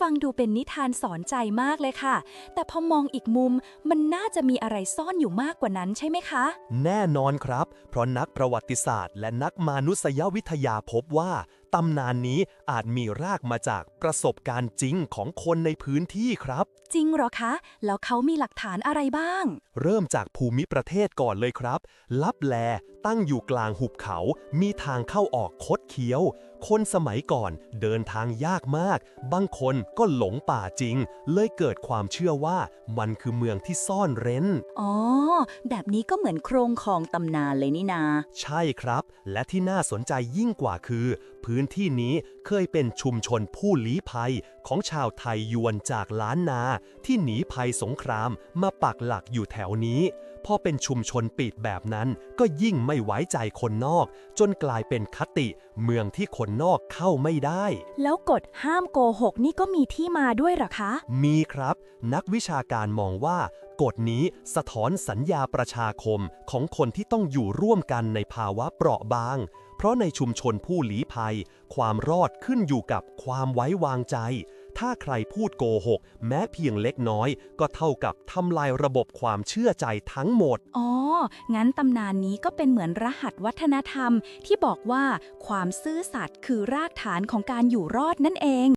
ฟังดูเป็นนิทานสอนใจมากเลยค่ะ แต่พอมองอีกมุมมันน่าจะมีอะไรซ่อนอยู่มากกว่านั้นใช่ไหมคะ แน่นอนครับ เพราะนักประวัติศาสตร์ และนักมานุษยวิทยาพบว่าตำนานนี้อาจมีรากมาจากประสบการณ์จริงของคนในพื้นที่ครับ จริงเหรอคะ แล้วเขามีหลักฐานอะไรบ้าง เริ่มจากภูมิประเทศก่อนเลยครับ ลับแลตั้งอยู่กลางหุบเขา มีทางเข้าออกคดเคี้ยว คนสมัยก่อนเดินทางยากมาก บางคนก็หลงป่าจริง เลยเกิดความเชื่อว่ามันคือเมืองที่ซ่อนเร้น อ๋อ แบบนี้ก็เหมือนโครงของตำนานเลยนี่นา ใช่ครับ และที่น่าสนใจยิ่งกว่าคือพื้นื้นที่นี้เคยเป็นชุมชนผู้ลี้ภัยของชาวไทยยวนจากล้านนา ที่หนีภัยสงครามมาปักหลักอยู่แถวนี้ พอเป็นชุมชนปิดแบบนั้นก็ยิ่งไม่ไว้ใจคนนอก จนกลายเป็นคติ เมืองที่คนนอกเข้าไม่ได้ แล้วกฎห้ามโกหกนี่ก็มีที่มาด้วยเหรอคะ มีครับ นักวิชาการมองว่ากฎนี้สะท้อนสัญญาประชาคมของคนที่ต้องอยู่ร่วมกันในภาวะเปราะบาง เพราะในชุมชนผู้ลี้ภัย ความรอดขึ้นอยู่กับความไว้วางใจ ถ้าใครพูดโกหก แม้เพียงเล็กน้อย ก็เท่ากับทำลายระบบความเชื่อใจทั้งหมด อ๋อ งั้นตำนานนี้ก็เป็นเหมือนรหัสวัฒนธรรม ที่บอกว่าความซื่อสัตย์คือรากฐานของการอยู่รอดนั่นเอง